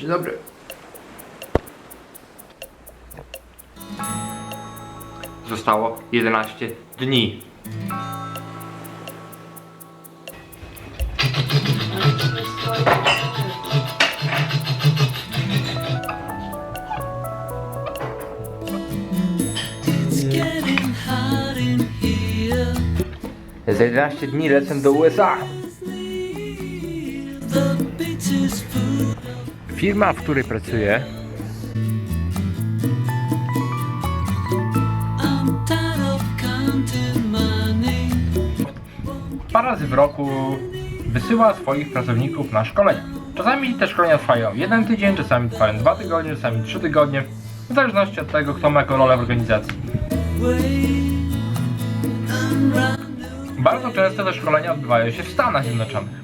Dzień dobry. Zostało 11 dni. Za 11 dni lecę do USA. Firma, w której pracuję, dwa razy w roku wysyła swoich pracowników na szkolenia. Czasami te szkolenia trwają jeden tydzień, czasami trwają dwa tygodnie, czasami trzy tygodnie, w zależności od tego, kto ma jaką rolę w organizacji. Bardzo często te szkolenia odbywają się w Stanach Zjednoczonych.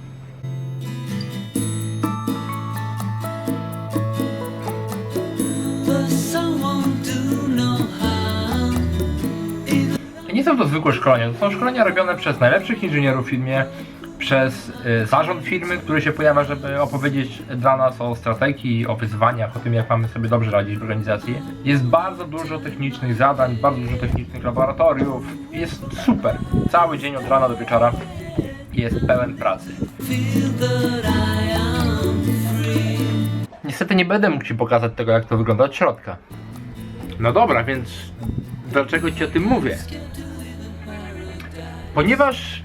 Są to zwykłe szkolenia, to są szkolenia robione przez najlepszych inżynierów w firmie, przez y, zarząd firmy, który się pojawia, żeby opowiedzieć dla nas o strategii, o wyzwaniach, o tym, jak mamy sobie dobrze radzić w organizacji. Jest bardzo dużo technicznych zadań, bardzo dużo technicznych laboratoriów. Jest super. Cały dzień od rana do wieczora jest pełen pracy. Niestety nie będę mógł Ci pokazać tego, jak to wygląda od środka. No dobra, więc dlaczego Ci o tym mówię? Ponieważ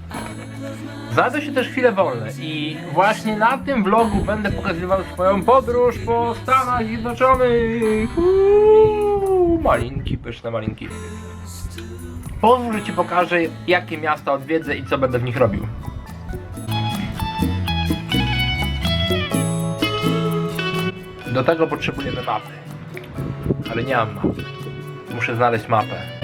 znajdę się też chwilę wolne i właśnie na tym vlogu będę pokazywał swoją podróż po Stanach Zjednoczonych. Uuu, malinki, pyszne malinki. Pozwól, że Ci pokażę, jakie miasta odwiedzę i co będę w nich robił. Do tego potrzebujemy mapy. Ale nie mam mapy. Muszę znaleźć mapę.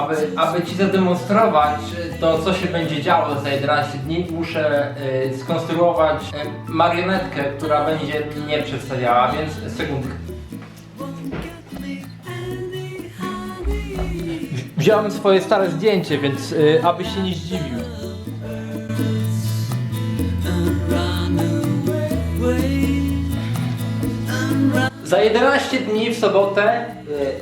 Aby, aby Ci zademonstrować to, co się będzie działo za 11 dni, muszę y, skonstruować y, marionetkę, która będzie mnie przedstawiała, więc sekundkę. Wziąłem swoje stare zdjęcie, więc y, abyś się nie zdziwił. Za 11 dni w sobotę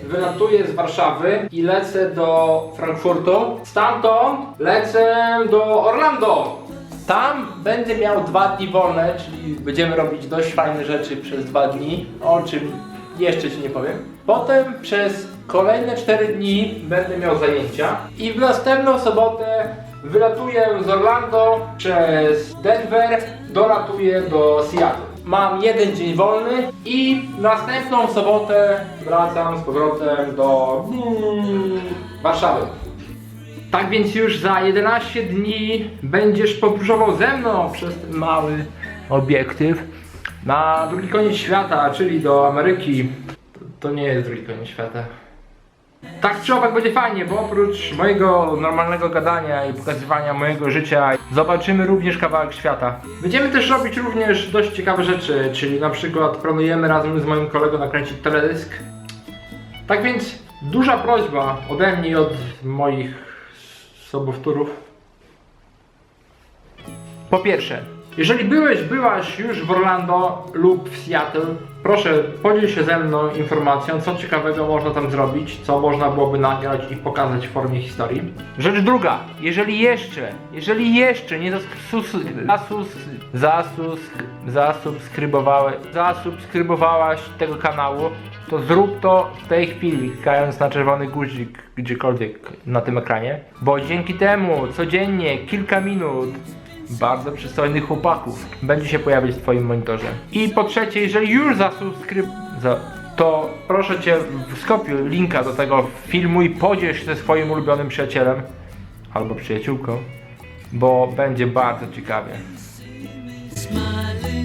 y, wylatuję z Warszawy i lecę do Frankfurtu. Stamtąd lecę do Orlando. Tam będę miał dwa dni wolne, czyli będziemy robić dość fajne rzeczy przez dwa dni, o czym jeszcze Ci nie powiem. Potem przez kolejne 4 dni będę miał zajęcia i w następną sobotę wylatuję z Orlando przez Denver, dolatuję do Seattle. Mam jeden dzień wolny i następną sobotę wracam z powrotem do mm, Warszawy. Tak więc już za 11 dni będziesz podróżował ze mną przez ten mały obiektyw na drugi koniec świata, czyli do Ameryki. To, to nie jest drugi koniec świata. Tak czy owak będzie fajnie, bo oprócz mojego normalnego gadania i pokazywania mojego życia, zobaczymy również kawałek świata. Będziemy też robić również dość ciekawe rzeczy, czyli na przykład planujemy razem z moim kolegą nakręcić teledysk. Tak więc duża prośba ode mnie i od moich sobowtórów. Po pierwsze, jeżeli byłeś, byłaś już w Orlando lub w Seattle, proszę podziel się ze mną informacją, co ciekawego można tam zrobić, co można byłoby nagrać i pokazać w formie historii. Rzecz druga, jeżeli jeszcze, jeżeli jeszcze nie zasubskrybowałeś, zasubskrybowałaś tego kanału, to zrób to w tej chwili, klikając na czerwony guzik gdziekolwiek na tym ekranie, bo dzięki temu codziennie kilka minut bardzo przystojnych chłopaków będzie się pojawiać w Twoim monitorze. I po trzecie, jeżeli już zasubskryb... Za... to proszę Cię skopiuj linka do tego filmu i podziel się ze swoim ulubionym przyjacielem albo przyjaciółką, bo będzie bardzo ciekawie. smiling.